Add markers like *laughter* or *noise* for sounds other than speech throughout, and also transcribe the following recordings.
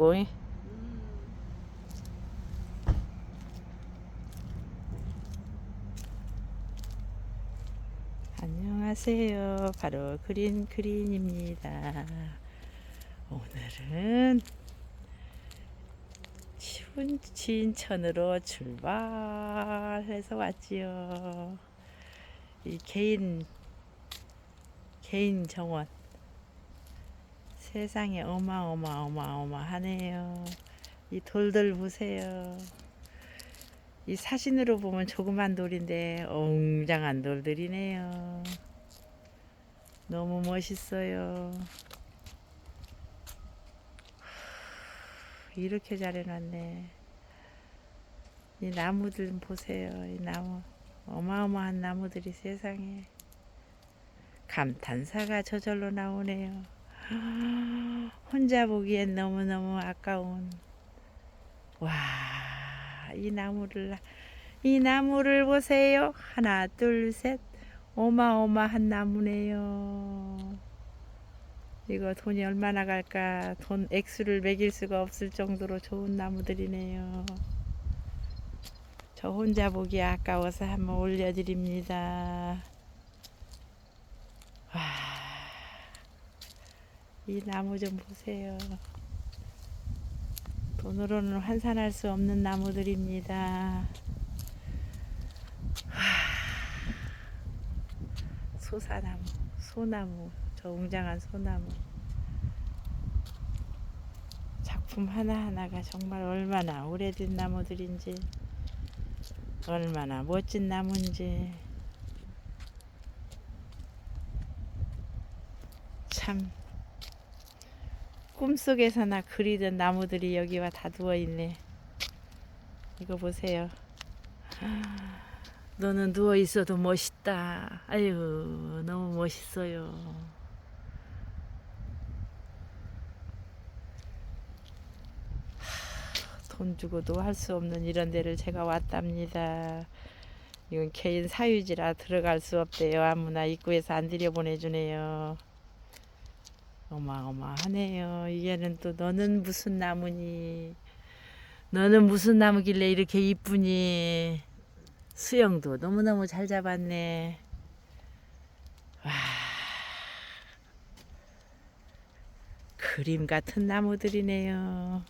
있고. 예. 안녕하세요. 바로 그린 그린입니다. 오늘은 추운 진천으로 출발해서 왔지요. 이 개인 개인 정원 세상에 어마어마어마어마하네요. 이 돌들 보세요. 이 사진으로 보면 조그만 돌인데 웅장한 돌들이네요. 너무 멋있어요. 이렇게 잘 해놨네. 이 나무들 좀 보세요. 이 나무. 어마어마한 나무들이 세상에. 감탄사가 저절로 나오네요. 혼자 보기엔 너무너무 아까운. 와, 이 나무를, 이 나무를 보세요. 하나, 둘, 셋. 어마어마한 나무네요. 이거 돈이 얼마나 갈까? 돈 액수를 매길 수가 없을 정도로 좋은 나무들이네요. 저 혼자 보기 아까워서 한번 올려드립니다. 와, 이 나무 좀 보세요. 돈으로는 환산할 수 없는 나무들입니다. 소사나무, 소나무, 저 웅장한 소나무. 작품 하나하나가 정말 얼마나 오래된 나무들인지, 얼마나 멋진 나무인지, 참, 꿈속에서나 그리던 나무들이 여기와 다 누워있네. 이거 보세요. *gasps* 너는 누워 있어도 멋있다. 아유, 너무 멋있어요. 하, 돈 주고도 할 수 없는 이런 데를 제가 왔답니다. 이건 개인 사유지라 들어갈 수 없대요. 아무나 입구에서 안 들여보내주네요. 어마어마하네요. 이게는 또 너는 무슨 나무니? 너는 무슨 나무길래 이렇게 이쁘니? 수영도 너무너무 잘 잡았네. 와. 그림 같은 나무들이네요.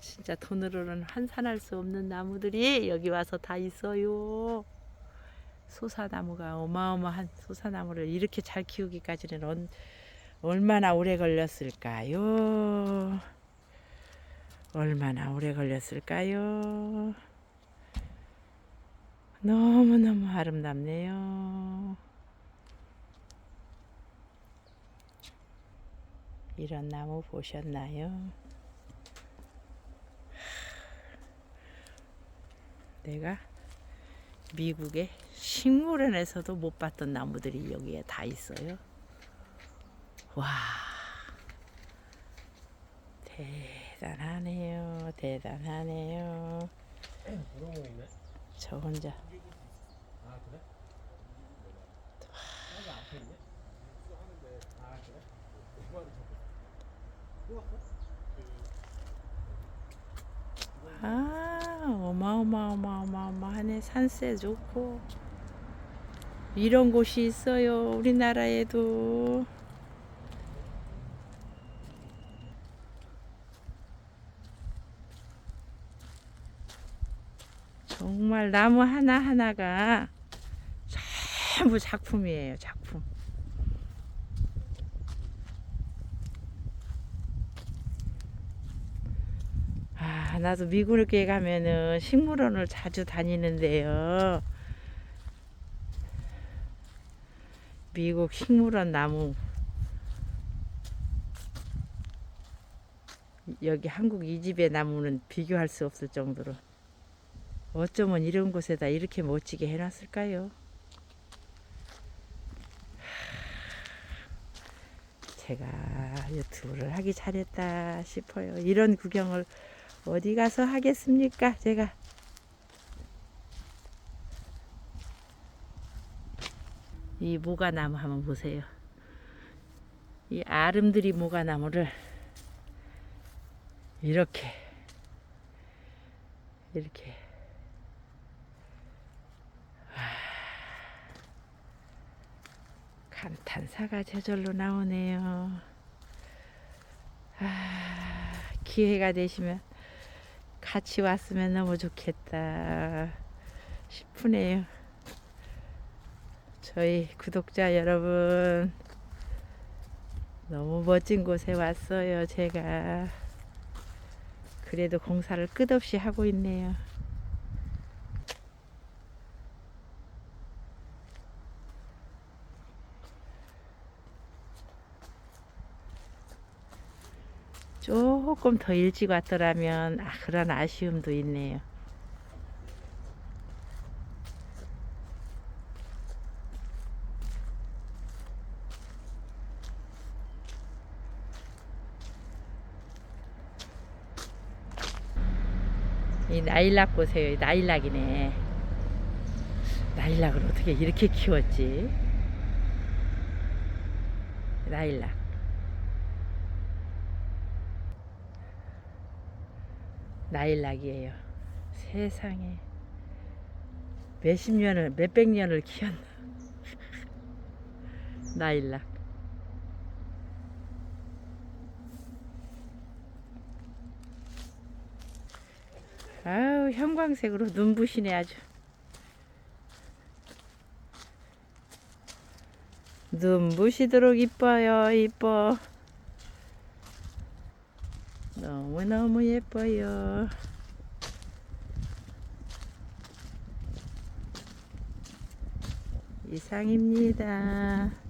진짜 돈으로는 환산할 수 없는 나무들이 여기 와서 다 있어요. 소사나무가 어마어마한 소사나무를 이렇게 잘 키우기까지는 언- 얼마나 오래 걸렸을까요? 얼마나 오래 걸렸을까요? 너무너무 아름답네요. 이런 나무 보셨나요? 내가 미국의 식물원에서도 못 봤던 나무들이 여기에 다 있어요. 와, 대단하네요. 대단하네요. 저 혼자? 아 어마어마어마 어마어마하네 산세 좋고 이런 곳이 있어요 우리나라에도. 정말 나무 하나하나가 전부 작품이에요 작품 아, 나도 미국에 가면은 식물원을 자주 다니는데요. 미국 식물원 나무. 여기 한국 이 집의 나무는 비교할 수 없을 정도로. 어쩌면 이런 곳에다 이렇게 멋지게 해놨을까요? 제가 유튜브를 하기 잘했다 싶어요. 이런 구경을 어디 가서 하겠습니까? 제가 이 모가나무 한번 보세요. 이 아름드리 모가나무를 이렇게 이렇게 아, 감탄사가 저절로 나오네요. 아, 기회가 되시면 같이 왔으면 너무 좋겠다 싶으네요. 저희 구독자 여러분 너무 멋진 곳에 왔어요 제가 그래도 공사를 끝없이 하고 있네요 조금 더 일찍 왔더라면 아, 그런 아쉬움도 있네요 이 나일락 보세요. 이 나일락이네. 나일락을 어떻게 이렇게 키웠지? 나일락. 나일락이에요. 세상에 몇십 년을 몇백 년을 키웠나. *laughs* 나일락. 아우 형광색으로 눈부시네 아주 눈부시도록 이뻐요 이뻐 너무너무 예뻐요. 이상입니다